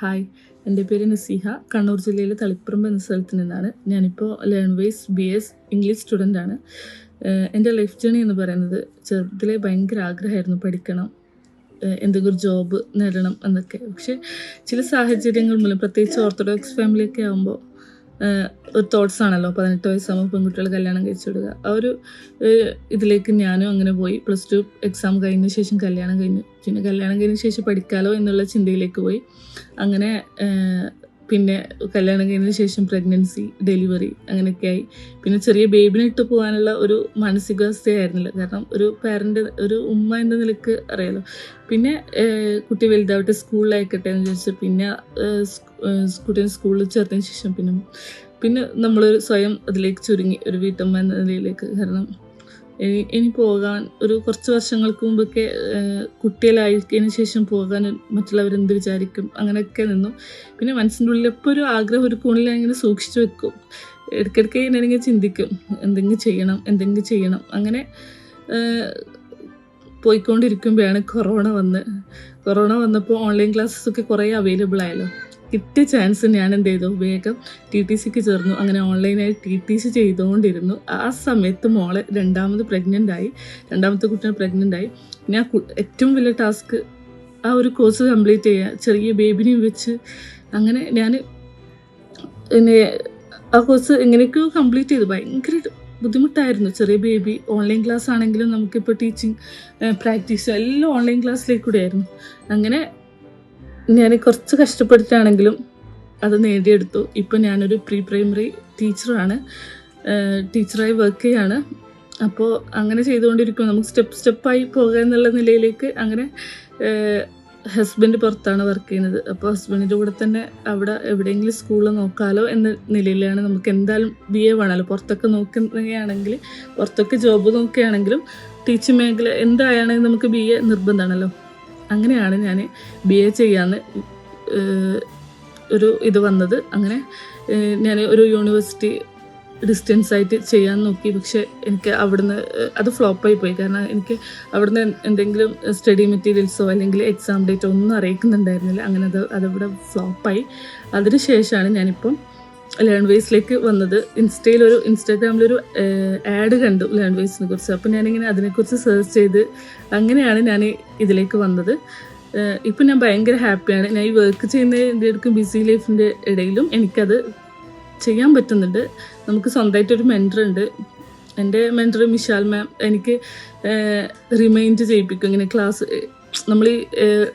Hi. എന്റെ പേര് നസീഹ. കണ്ണൂർ ജില്ലയിലെ തളിപ്പറമ്പ് എന്ന സ്ഥലത്ത് നിന്നാണ് ഞാനിപ്പോൾ learn ways B S English student ആണ്. എന്റെ ലൈഫ് ജേണി എന്ന് പറയുന്നത് ചെറുതിലെ ഭയങ്കര ആഗ്രഹമായിരുന്നു പഠിക്കണം എന്തെങ്കിലും ജോബ് നേടണം എന്നൊക്കെ. പക്ഷേ ചില സാഹചര്യങ്ങൾ മൂലം പ്രത്യേകിച്ച് ഓർത്തഡോക്സ് ഫാമിലിയൊക്കെ ആകുമ്പോൾ ഒരു തോട്ട്സ് ആണല്ലോ. പതിനെട്ട് വയസ്സാകുമ്പോൾ പെൺകുട്ടികൾ കല്യാണം കഴിച്ചു വിടുക ആ ഒരു ഇതിലേക്ക് ഞാനും അങ്ങനെ പോയി. പ്ലസ് ടു എക്സാം കഴിഞ്ഞ ശേഷം കല്യാണം കഴിഞ്ഞു. പിന്നെ കല്യാണം കഴിഞ്ഞ ശേഷം പഠിക്കാലോ എന്നുള്ള ചിന്തയിലേക്ക് പോയി. അങ്ങനെ പിന്നെ കല്യാണം കഴിഞ്ഞതിന് ശേഷം പ്രഗ്നൻസി ഡെലിവറി അങ്ങനെയൊക്കെയായി. പിന്നെ ചെറിയ ബേബിനെ ഇട്ട് പോകാനുള്ള ഒരു മാനസികാവസ്ഥയായിരുന്നില്ല. കാരണം ഒരു പാരന്റ് ഒരു ഉമ്മ എന്ന നിലയ്ക്ക് അറിയാലോ. പിന്നെ കുട്ടി വലുതാവട്ടെ സ്കൂളിലായിക്കട്ടെ എന്ന് ചോദിച്ചാൽ പിന്നെ കുട്ടീനെ സ്കൂളിൽ ചേർത്തതിന് ശേഷം പിന്നെ പിന്നെ നമ്മൾ സ്വയം അതിലേക്ക് ചുരുങ്ങി ഒരു വീട്ടമ്മ എന്ന നിലയിലേക്ക്. കാരണം ഇനി പോകാൻ ഒരു കുറച്ച് വർഷങ്ങൾക്ക് മുമ്പൊക്കെ കുട്ടികളായിരിക്കും കുട്ടികളായതിനു ശേഷം പോകാൻ മറ്റുള്ളവരെന്ത് വിചാരിക്കും? അങ്ങനെയൊക്കെ നിന്നു. പിന്നെ മനസ്സിന്റെ ഉള്ളിൽ എപ്പോൾ ഒരു ആഗ്രഹം ഒരു കോണിൽ അങ്ങനെ സൂക്ഷിച്ചു വെക്കും. ഇടയ്ക്കിടയ്ക്ക് ഞാനിങ്ങനെ ചിന്തിക്കും. എന്തെങ്കിലും ചെയ്യണം എന്തെങ്കിലും ചെയ്യണം. അങ്ങനെ പോയിക്കൊണ്ടിരിക്കുമ്പോഴാണ് കൊറോണ വന്ന്. കൊറോണ വന്നപ്പോൾ ഓൺലൈൻ ക്ലാസ്സസ് ഒക്കെ കുറേ അവൈലബിൾ ആയല്ലോ. കിട്ടിയ ചാൻസ് ഞാൻ എന്ത് ചെയ്തു? വേഗം ടി ടി സിക്ക് ചേർന്നു. അങ്ങനെ ഓൺലൈനായി ടി ടി സി ചെയ്തുകൊണ്ടിരുന്നു. ആ സമയത്ത് മോളെ രണ്ടാമത് പ്രഗ്നന്റ് ആയി. രണ്ടാമത്തെ കുട്ടിനെ പ്രഗ്നന്റ് ആയി. ഞാൻ ഏറ്റവും വലിയ ടാസ്ക് ആ ഒരു കോഴ്സ് കംപ്ലീറ്റ് ചെയ്യുക ചെറിയ ബേബിനെയും വെച്ച് അങ്ങനെ ഞാൻ പിന്നെ ആ കോഴ്സ് എങ്ങനെയൊക്കെയോ കംപ്ലീറ്റ് ചെയ്തു. ഭയങ്കര ബുദ്ധിമുട്ടായിരുന്നു. ചെറിയ ബേബി ഓൺലൈൻ ക്ലാസ് ആണെങ്കിലും നമുക്കിപ്പോൾ ടീച്ചിങ് പ്രാക്ടീസ് എല്ലാം ഓൺലൈൻ ക്ലാസ്സിലേക്ക് കൂടെ ആയിരുന്നു. അങ്ങനെ ഞാൻ കുറച്ച് കഷ്ടപ്പെട്ടിട്ടാണെങ്കിലും അത് നേടിയെടുത്തു. ഇപ്പം ഞാനൊരു പ്രീ പ്രൈമറി ടീച്ചറാണ് ടീച്ചറായി വർക്ക് ചെയ്യാണ്. അപ്പോൾ അങ്ങനെ ചെയ്തുകൊണ്ടിരിക്കും നമുക്ക് സ്റ്റെപ്പ് സ്റ്റെപ്പായി പോകുക എന്നുള്ള നിലയിലേക്ക് അങ്ങനെ ഹസ്ബൻഡ് പുറത്താണ് വർക്ക് ചെയ്യുന്നത്. അപ്പോൾ ഹസ്ബൻഡിന്റെ കൂടെ തന്നെ അവിടെ എവിടെയെങ്കിലും സ്കൂളിൽ നോക്കാലോ എന്ന നിലയിലാണ് നമുക്ക് എന്തായാലും ബി എ വേണമല്ലോ. പുറത്തൊക്കെ നോക്കുകയാണെങ്കിൽ പുറത്തൊക്കെ ജോബ് നോക്കുകയാണെങ്കിലും ടീച്ചിങ് മേഖല എന്തായാലും നമുക്ക് ബി എ നിർബന്ധമാണല്ലോ. അങ്ങനെയാണ് ഞാൻ ബി എ ചെയ്യാന്ന് ഒരു ഇത് വന്നത്. അങ്ങനെ ഞാൻ ഒരു യൂണിവേഴ്സിറ്റി ഡിസ്റ്റൻസ് ആയിട്ട് ചെയ്യാൻ നോക്കി. പക്ഷേ എനിക്ക് അവിടുന്ന് അത് ഫ്ലോപ്പായി പോയി. കാരണം എനിക്ക് അവിടുന്ന് എന്തെങ്കിലും സ്റ്റഡി മെറ്റീരിയൽസോ അല്ലെങ്കിൽ എക്സാം ഡേറ്റോ ഒന്നും അറിയിക്കുന്നുണ്ടായിരുന്നില്ല. അങ്ങനെ അത് അതവിടെ ഫ്ലോപ്പായി അതിന് ശേഷമാണ് ഞാനിപ്പം ലേൺ വേസിലേക്ക് വന്നത്. ഇൻസ്റ്റയിൽ ഒരു ഇൻസ്റ്റാഗ്രാമിലൊരു ആഡ് കണ്ടു ലേൺ വേസിനെ കുറിച്ച്. അപ്പോൾ ഞാനിങ്ങനെ അതിനെക്കുറിച്ച് സെർച്ച് ചെയ്ത് അങ്ങനെയാണ് ഞാൻ ഇതിലേക്ക് വന്നത്. ഇപ്പം ഞാൻ ഭയങ്കര ഹാപ്പിയാണ് ഞാൻ ഈ വർക്ക് ചെയ്യുന്നതിന്റെ ഇടയ്ക്കും ബിസി ലൈഫിന്റെ ഇടയിലും എനിക്കത് ചെയ്യാൻ പറ്റുന്നുണ്ട്. നമുക്ക് സ്വന്തമായിട്ടൊരു മെന്റർ ഉണ്ട്. എന്റെ മെന്റർ മിഷാൽ മാം എനിക്ക് റിമൈൻഡ് ചെയ്യിപ്പിക്കും. ഇങ്ങനെ ക്ലാസ് നമ്മൾ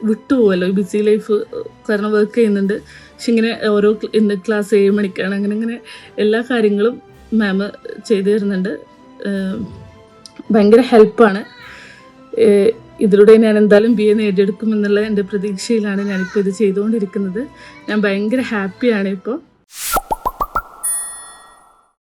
വിട്ടുപോകുമല്ലോ ഈ ബിസി ലൈഫ് കാരണം വർക്ക് ചെയ്യുന്നുണ്ട്. പക്ഷെ ഇങ്ങനെ ഓരോ ഇന്ന് ക്ലാസ് ഏഴ് മണിക്കാണ്. അങ്ങനെ അങ്ങനെ എല്ലാ കാര്യങ്ങളും മാം ചെയ്തു തരുന്നുണ്ട്. ഭയങ്കര ഹെൽപ്പാണ് ഇതിലൂടെ ഞാൻ എന്തായാലും ബി എ നേടിയെടുക്കുമെന്നുള്ള എന്റെ പ്രതീക്ഷയിലാണ് ഞാനിപ്പോൾ ഇത് ചെയ്തുകൊണ്ടിരിക്കുന്നത്. ഞാൻ ഭയങ്കര ഹാപ്പിയാണ് ഇപ്പോൾ